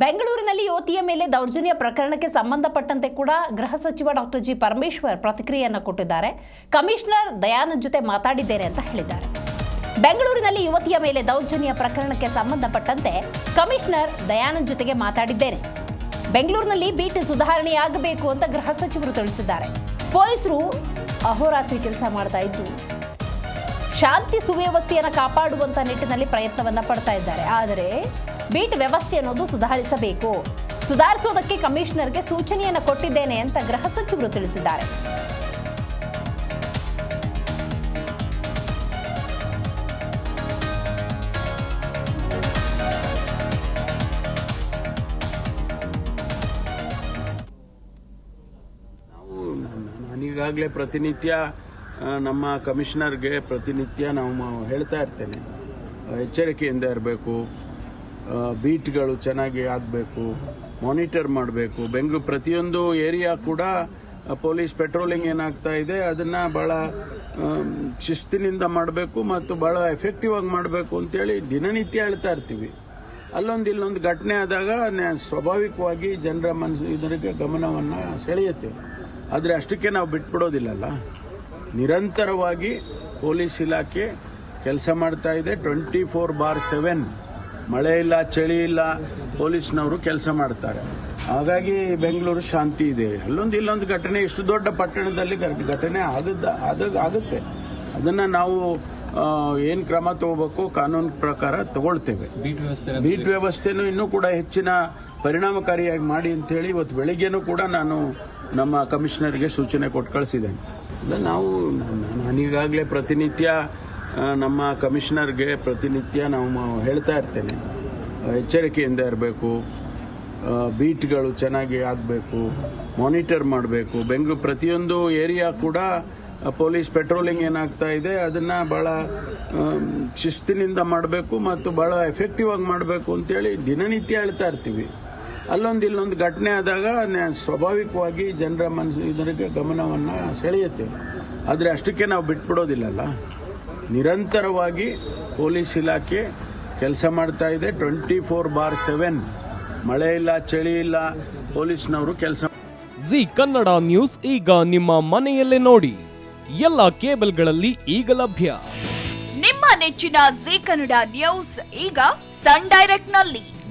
ಬೆಂಗಳೂರಿನಲ್ಲಿ ಯುವತಿಯ ಮೇಲೆ ದೌರ್ಜನ್ಯ ಪ್ರಕರಣಕ್ಕೆ ಸಂಬಂಧಪಟ್ಟಂತೆ ಕೂಡ ಗೃಹ ಸಚಿವ ಡಾಕ್ಟರ್ ಜಿ ಪರಮೇಶ್ವರ್ ಪ್ರತಿಕ್ರಿಯೆಯನ್ನು ಕೊಟ್ಟಿದ್ದಾರೆ. ಕಮಿಷನರ್ ದಯಾನಂದ್ ಜೊತೆ ಮಾತಾಡಿದ್ದೇನೆ ಅಂತ ಹೇಳಿದ್ದಾರೆ. ಬೆಂಗಳೂರಿನಲ್ಲಿ ಯುವತಿಯ ಮೇಲೆ ದೌರ್ಜನ್ಯ ಪ್ರಕರಣಕ್ಕೆ ಸಂಬಂಧಪಟ್ಟಂತೆ ಕಮಿಷನರ್ ದಯಾನಂದ್ ಜೊತೆಗೆ ಮಾತಾಡಿದ್ದೇನೆ. ಬೆಂಗಳೂರಿನಲ್ಲಿ ಬೀಟ್ ಸುಧಾರಣೆಯಾಗಬೇಕು ಅಂತ ಗೃಹ ಸಚಿವರು ತಿಳಿಸಿದ್ದಾರೆ. ಪೊಲೀಸರು ಅಹೋರಾತ್ರಿ ಕೆಲಸ ಮಾಡ್ತಾ ಇದ್ದು ಶಾಂತಿ ಸುವ್ಯವಸ್ಥೆಯನ್ನು ಕಾಪಾಡುವಂತ ನಿಟ್ಟಿನಲ್ಲಿ ಪ್ರಯತ್ನವನ್ನ ಪಡ್ತಾ ಇದ್ದಾರೆ. ಆದರೆ ಬೀಟ್ ವ್ಯವಸ್ಥೆ ಅನ್ನೋದು ಸುಧಾರಿಸಬೇಕು. ಸುಧಾರಿಸೋದಕ್ಕೆ ಕಮಿಷನರ್ಗೆ ಸೂಚನೆಯನ್ನು ಕೊಟ್ಟಿದ್ದೇನೆ ಅಂತ ಗೃಹ ಸಚಿವರು ತಿಳಿಸಿದ್ದಾರೆ. ನಾನೀಗಾಗಲೇ ಪ್ರತಿನಿತ್ಯ ನಮ್ಮ ಕಮಿಷನರ್ಗೆ ಪ್ರತಿನಿತ್ಯ ನಾವು ಹೇಳ್ತಾ ಇರ್ತೇನೆ. ಎಚ್ಚರಿಕೆಯಿಂದ ಇರಬೇಕು. ಬೀಟ್ಗಳು ಚೆನ್ನಾಗಿ ಆಗಬೇಕು ಮಾನಿಟರ್ ಮಾಡಬೇಕು. ಬೆಂಗಳೂರು ಪ್ರತಿಯೊಂದು ಏರಿಯಾ ಕೂಡ ಪೊಲೀಸ್ ಪೆಟ್ರೋಲಿಂಗ್ ಏನಾಗ್ತಾ ಇದೆ, ಅದನ್ನು ಭಾಳ ಶಿಸ್ತಿನಿಂದ ಮಾಡಬೇಕು ಮತ್ತು ಭಾಳ ಎಫೆಕ್ಟಿವ್ ಆಗಿ ಮಾಡಬೇಕು ಅಂತೇಳಿ ದಿನನಿತ್ಯ ಹೇಳ್ತಾ ಇರ್ತೀವಿ. ಅಲ್ಲೊಂದು ಇಲ್ಲೊಂದು ಘಟನೆ ಆದಾಗ ಸ್ವಾಭಾವಿಕವಾಗಿ ಜನರ ಮನಸ್ಸು, ಇದರಿಗೆ ಗಮನವನ್ನು ಸೆಳೆಯುತ್ತೆ. ಆದರೆ ಅಷ್ಟಕ್ಕೆ ನಾವು ಬಿಟ್ಬಿಡೋದಿಲ್ಲಲ್ಲ. ನಿರಂತರವಾಗಿ ಪೊಲೀಸ್ ಇಲಾಖೆ ಕೆಲಸ ಮಾಡ್ತಾ ಇದೆ. ಟ್ವೆಂಟಿ ಫೋರ್ ಬಾರ್ ಸೆವೆನ್ ಮಳೆ ಇಲ್ಲ ಚಳಿ ಇಲ್ಲ ಪೊಲೀಸ್ನವರು ಕೆಲಸ ಮಾಡ್ತಾರೆ. ಹಾಗಾಗಿ ಬೆಂಗಳೂರು ಶಾಂತಿ ಇದೆ. ಅಲ್ಲೊಂದು ಇಲ್ಲೊಂದು ಘಟನೆ ಇಷ್ಟು ದೊಡ್ಡ ಪಟ್ಟಣದಲ್ಲಿ ಘಟನೆ ಆಗದ ಆದ ಆಗುತ್ತೆ. ಅದನ್ನು ನಾವು ಏನು ಕ್ರಮ ತಗೋಬೇಕು ಕಾನೂನು ಪ್ರಕಾರ ತಗೊಳ್ತೇವೆ. ಬೀಟ್ ವ್ಯವಸ್ಥೆ ಬೀಟ್ ವ್ಯವಸ್ಥೆನೂ ಇನ್ನೂ ಕೂಡ ಹೆಚ್ಚಿನ ಪರಿಣಾಮಕಾರಿಯಾಗಿ ಮಾಡಿ ಅಂತೇಳಿ ಇವತ್ತು ಬೆಳಿಗ್ಗೆನೂ ಕೂಡ ನಾನು ನಮ್ಮ ಕಮಿಷನರ್ಗೆ ಸೂಚನೆ ಕೊಟ್ಟು ಕಳಿಸಿದ್ದೇನೆ. ಇಲ್ಲ ನಾವು ನಾನು- ನಾನೀಗಾಗಲೇ ಪ್ರತಿನಿತ್ಯ ನಮ್ಮ ಕಮಿಷನರ್ಗೆ ಪ್ರತಿನಿತ್ಯ ನಾವು ಹೇಳ್ತಾ ಇರ್ತೇನೆ. ಎಚ್ಚರಿಕೆಯಿಂದ ಇರಬೇಕು. ಬೀಟ್ಗಳು ಚೆನ್ನಾಗಿ ಆಗಬೇಕು. ಮಾನಿಟರ್ ಮಾಡಬೇಕು. ಬೆಂಗಳೂರು ಪ್ರತಿಯೊಂದು ಏರಿಯಾ ಕೂಡ ಪೊಲೀಸ್ ಪೆಟ್ರೋಲಿಂಗ್ ಏನಾಗ್ತಾ ಇದೆ, ಅದನ್ನ ಬಹಳ ಶಿಸ್ತಿನಿಂದ ಮಾಡಬೇಕು ಮತ್ತು ಬಹಳ ಎಫೆಕ್ಟಿವ್ ಆಗಿ ಮಾಡಬೇಕು ಅಂತೇಳಿ ದಿನನಿತ್ಯ ಹೇಳ್ತಾ ಇರ್ತೀವಿ. ಅಲ್ಲೊಂದು ಇಲ್ಲೊಂದು ಘಟನೆ ಆದಾಗ ನ- ಸ್ವಾಭಾವಿಕವಾಗಿ ಜನರ ಮನಸ್ಸು ಇದರಿಗೆ ಗಮನವನ್ನು ಸೆಳೆಯುತ್ತೆ. ಆದರೆ ಅಷ್ಟಕ್ಕೆ ನಾವು ಬಿಟ್ಬಿಡೋದಿಲ್ಲಲ್ಲ. ನಿರಂತರವಾಗಿ ಪೊಲೀಸ್ ಇಲಾಖೆ ಕೆಲಸ ಮಾಡ್ತಾ ಇದೆ. Twenty four bar seven. ಮಳೆ ಇಲ್ಲ ಚಳಿ ಇಲ್ಲ ಪೊಲೀಸ್ನವರು ಕೆಲಸ ಜಿ ಕನ್ನಡ ನ್ಯೂಸ್ ಈಗ ನಿಮ್ಮ ಮನೆಯಲ್ಲೇ ನೋಡಿ. ಎಲ್ಲ ಕೇಬಲ್ಗಳಲ್ಲಿ ಈಗ ಲಭ್ಯ. ನಿಮ್ಮ ನೆಚ್ಚಿನ ಜಿ ಕನ್ನಡ ನ್ಯೂಸ್ ಈಗ ಸನ್ ಡೈರೆಕ್ಟ್ನಲ್ಲಿ